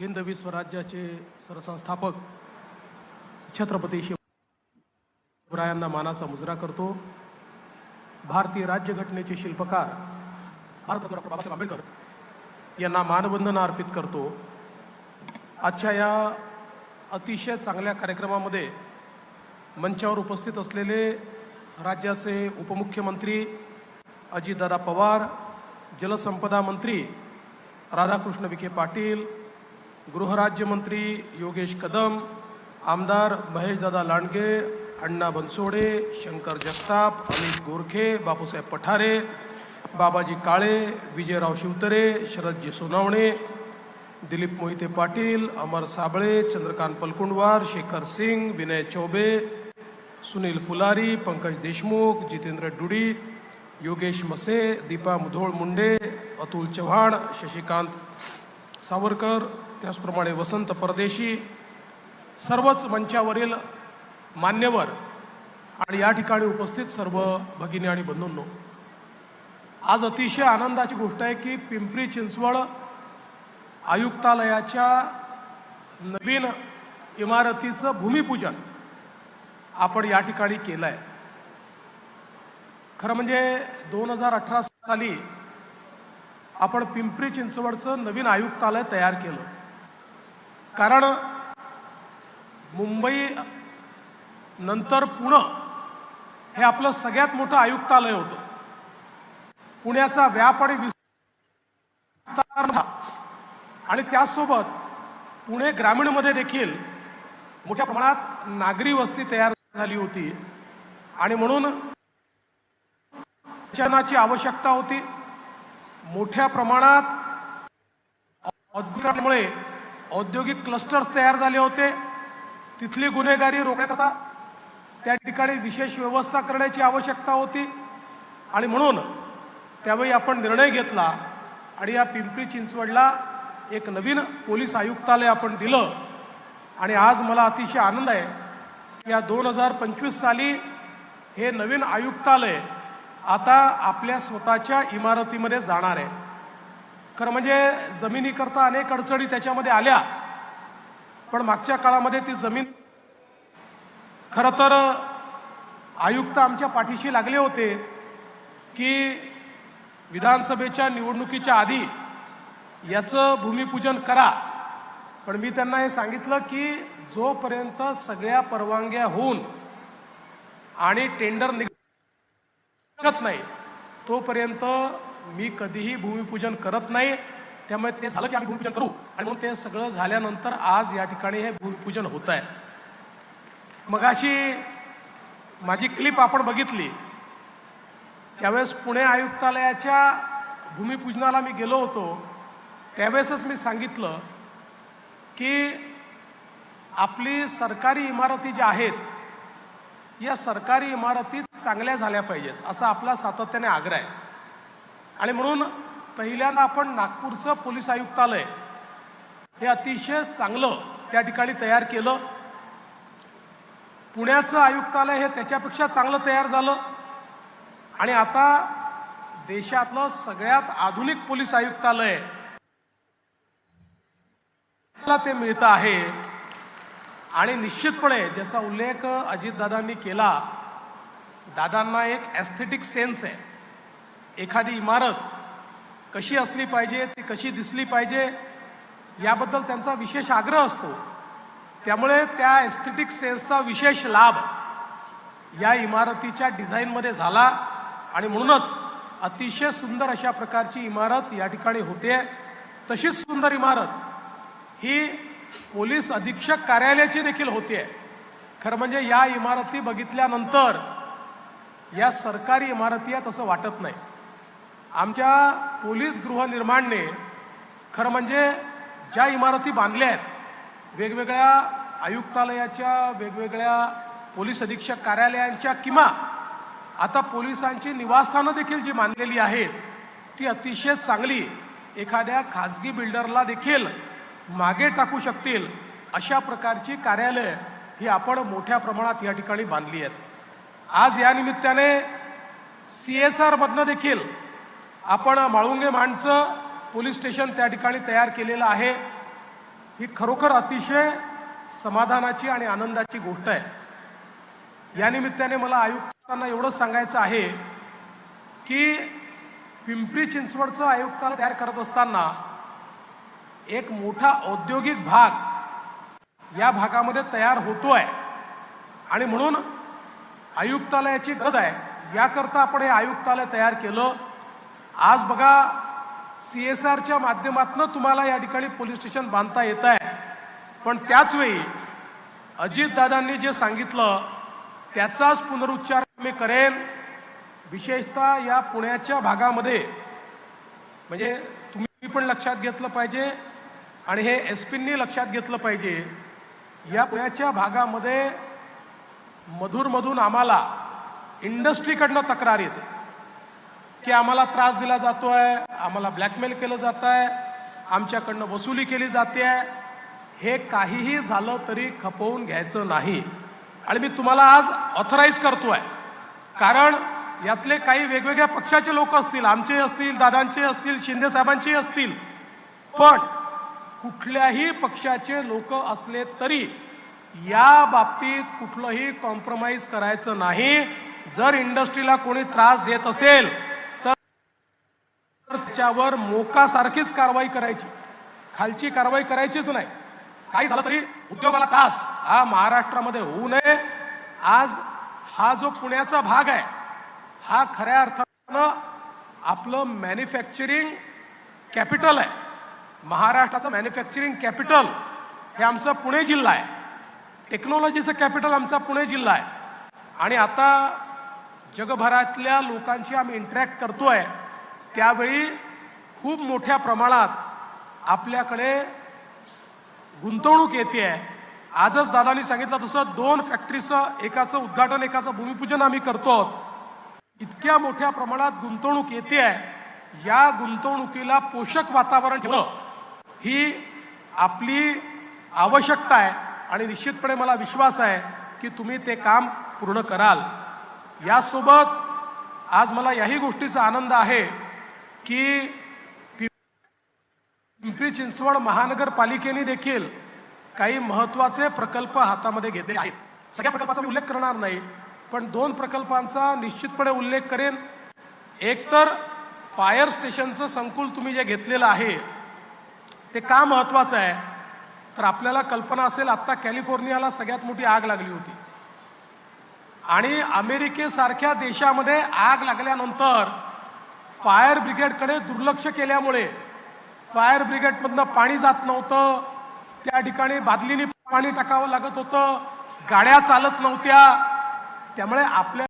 हिंदवी स्वराज्याचे सरसंस्थापक छत्रपती शिवरायांना मानाचा मुजरा करतो. भारतीय राज्यघटनेचे शिल्पकार भारतरत्न डॉक्टर बाबासाहेब आंबेडकर यांना मानवंदना अर्पित करतो. आजच्या या अतिशय चांगल्या कार्यक्रमामध्ये मंचावर उपस्थित असलेले राज्याचे उपमुख्यमंत्री अजितदादा पवार जलसंपदा मंत्री राधाकृष्ण विखे पाटील गृहराज्यमंत्री योगेश कदम आमदार महेशदादा लांडगे अण्णा बनसोडे शंकर जगताप अमित गोरखे बापूसाहेब पठारे बाबाजी काळे विजयराव शिवतरे शरदजी सोनावणे दिलीप मोहिते पाटील अमर साबळे चंद्रकांत पलकुंडवार शेखर सिंग विनय चौबे सुनील फुलारी पंकज देशमुख जितेंद्र डुडी योगेश मसे दीपा मुधोळ मुंडे अतुल चव्हाण शशिकांत सावरकर त्याचप्रमाणे वसंत परदेशी सर्वच मंचावरील मान्यवर आणि या ठिकाणी उपस्थित सर्व भगिनी आणि बंधूंनो आज अतिशय आनंदाची गोष्ट आहे की पिंपरी चिंचवड आयुक्तालयाच्या नवीन इमारतीचं भूमिपूजन आपण या ठिकाणी केलं आहे खरं म्हणजे दोन हजार अठरा साली आपण पिंपरी चिंचवडचं नवीन आयुक्तालय तयार केलं. कारण मुंबई नंतर पुणं हे आपलं सगळ्यात मोठं आयुक्तालय होतं. पुण्याचा व्याप आणि विस्तार आणि त्याचसोबत पुणे ग्रामीणमध्ये देखील मोठ्या प्रमाणात नागरी वस्ती तयार झाली होती. आणि म्हणून शिक्षणाची आवश्यकता होती. मोठ्या प्रमाणात औद्योगिकमुळे औद्योगिक क्लस्टर्स तयार झाले होते. तिथली गुन्हेगारी रोखण्याकरता त्या ठिकाणी विशेष व्यवस्था करण्याची आवश्यकता होती. आणि म्हणून त्यावेळी आपण निर्णय घेतला आणि या पिंपरी चिंचवडला एक नवीन पोलीस आयुक्तालय आपण दिलं. आणि आज मला अतिशय आनंद आहे की या दोन हजार पंचवीस साली हे नवीन आयुक्तालय आता आपल्या स्वतःच्या इमारतीमध्ये जाणार आहे. खरं म्हणजे जमिनीकरता अनेक अडचणी त्याच्यामध्ये आल्या. पण मागच्या काळामध्ये ती जमीन खरं तर आयुक्त आमच्या पाठीशी लागले होते की विधानसभेच्या निवडणुकीच्या आधी याचं भूमिपूजन करा. पण मी त्यांना हे सांगितलं की जोपर्यंत सगळ्या परवानग्या होऊन आणि टेंडर निघत नाही तोपर्यंत मी कधीही भूमिपूजन करत नाही. त्यामुळे ते झालं की आम्ही भूमिपूजन करू. आणि म्हणून ते सगळं झाल्यानंतर आज या ठिकाणी हे भूमिपूजन होत आहे. मग अशी माझी क्लिप आपण बघितली. त्यावेळेस पुणे आयुक्तालयाच्या भूमिपूजनाला मी गेलो होतो. त्यावेळेसच मी सांगितलं की आपली सरकारी इमारती ज्या आहेत या सरकारी इमारती चांगल्या झाल्या पाहिजेत असा आपला सातत्याने आग्रह आहे. आणि म्हणून पहिल्यांदा आपण नागपूरचं पोलीस आयुक्तालय हे अतिशय चांगलं त्या ठिकाणी तयार केलं. पुण्याचं आयुक्तालय हे त्याच्यापेक्षा चांगलं तयार झालं. आणि आता देशातलं सगळ्यात आधुनिक पोलीस आयुक्तालय ते मिळतं आहे. आणि निश्चितपणे ज्याचा उल्लेख अजितदादांनी केला दादांना एक ॲस्थेटिक सेन्स आहे. एखादी इमारत कशी असली पाहिजे ती कशी दिसली पाहिजे याबद्दल त्यांचा विशेष आग्रह असतो. त्यामुळे त्या एस्थेटिक सेन्सचा विशेष लाभ या इमारतीच्या डिझाईनमध्ये झाला आणि म्हणूनच अतिशय सुंदर अशा प्रकारची इमारत या ठिकाणी होते. तशीच सुंदर इमारत ही पोलीस अधीक्षक कार्यालयाची देखील होते. खरं म्हणजे या इमारती बघितल्यानंतर या सरकारी इमारती आहेत असं वाटत नाही. आमच्या पोलीस गृहनिर्माणने खरं म्हणजे ज्या इमारती बांधल्या आहेत वेगवेगळ्या आयुक्तालयाच्या वेगवेगळ्या पोलीस अधीक्षक कार्यालयांच्या किंवा आता पोलिसांची निवासस्थानं देखील जी बांधलेली आहेत ती अतिशय चांगली एखाद्या खाजगी बिल्डरला देखील मागे टाकू शकतील अशा प्रकारची कार्यालय ही आपण मोठ्या प्रमाणात या ठिकाणी बांधली आहेत. आज या निमित्ताने सी एस आरमधनं देखील आपण माळुंगे माणसं पोलीस स्टेशन त्या ठिकाणी तयार केलेलं आहे. ही खरोखर अतिशय समाधानाची आणि आनंदाची गोष्ट आहे. या निमित्ताने मला आयुक्तांना एवढं सांगायचं आहे की पिंपरी चिंचवडचं आयुक्ताला तयार करत असताना एक मोठा औद्योगिक भाग या भागामध्ये तयार होतो आहे आणि म्हणून आयुक्तालयाची गरज आहे. याकरता आपण हे आयुक्तालय तयार केलं. आज बघा सी एस आरच्या माध्यमातून तुम्हाला या ठिकाणी पोलीस स्टेशन बांधता येत आहे. पण त्याचवेळी अजितदादांनी जे सांगितलं त्याचाच पुनरुच्चार मी करेन. विशेषतः या पुण्याच्या भागामध्ये. म्हणजे तुम्ही पण लक्षात घेतलं पाहिजे आणि हे एस पींनी लक्षात घेतलं पाहिजे. या पुण्याच्या भागामध्ये मधूनमधून आम्हाला इंडस्ट्रीकडनं तक्रार येते. की आम्हाला त्रास दिला जातो आहे आम्हाला ब्लॅकमेल केलं जात आहे आमच्याकडनं वसुली केली जाते. आहे हे काहीही झालं तरी खपवून घ्यायचं नाही. आणि मी तुम्हाला आज ऑथराईज करतो आहे कारण यातले काही वेगवेगळ्या पक्षाचे लोक असतील आमचे असतील दादांचे असतील शिंदे साहेबांचे असतील. पण कुठल्याही पक्षाचे लोक असले तरी या बाबतीत कुठलंही कॉम्प्रोमाइज करायचं नाही. जर इंडस्ट्रीला कोणी त्रास देत असेल त्याच्यावर मोकासारखीच कारवाई करायची. खालची कारवाई करायचीच नाही. काही झालं तरी उद्योगाला त्रास हा महाराष्ट्रामध्ये होऊ नये. आज हा जो पुण्याचा भाग आहे हा खऱ्या अर्थानं आपलं मॅन्युफॅक्चरिंग कॅपिटल आहे. महाराष्ट्राचं मॅन्युफॅक्चरिंग कॅपिटल हे आमचं पुणे जिल्हा आहे. टेक्नॉलॉजीचं कॅपिटल आमचा पुणे जिल्हा आहे. आणि आता जगभरातल्या लोकांशी आम्ही इंटरॅक्ट आहे त्यावेळी खूप मोठ्या प्रमाणात आपल्याकडे गुंतवणूक येते आहे. आजच दादानी सांगितलं तसं दोन फॅक्टरीचं एकाचं उद्घाटन एकाचं भूमिपूजन आम्ही करतो इतक्या मोठ्या प्रमाणात गुंतवणूक येते आहे. या गुंतवणुकीला पोषक वातावरण ठेवणं ही आपली आवश्यकता आहे आणि निश्चितपणे मला विश्वास आहे की तुम्ही ते काम पूर्ण कराल. यासोबत आज मला याही गोष्टीचा आनंद आहे की पिंपरी चिंचवड महानगरपालिकेने देखील काही महत्त्वाचे प्रकल्प हातामध्ये घेतले आहेत. सगळ्या प्रकल्पाचा मी उल्लेख करणार नाही पण दोन प्रकल्पांचा निश्चितपणे उल्लेख करेन. एक तर फायर स्टेशनचं संकुल तुम्ही जे घेतलेलं आहे ते का महत्वाचं आहे? तर आपल्याला कल्पना असेल आत्ता कॅलिफोर्नियाला सगळ्यात मोठी आग लागली होती. आणि अमेरिकेसारख्या देशामध्ये आग लागल्यानंतर फायर ब्रिगेडकडे दुर्लक्ष केल्यामुळे फायर ब्रिगेडमधनं पाणी जात नव्हतं. त्या ठिकाणी बादलीने पाणी टाकावं लागत होतं. गाड्या चालत नव्हत्या. त्यामुळे आपल्या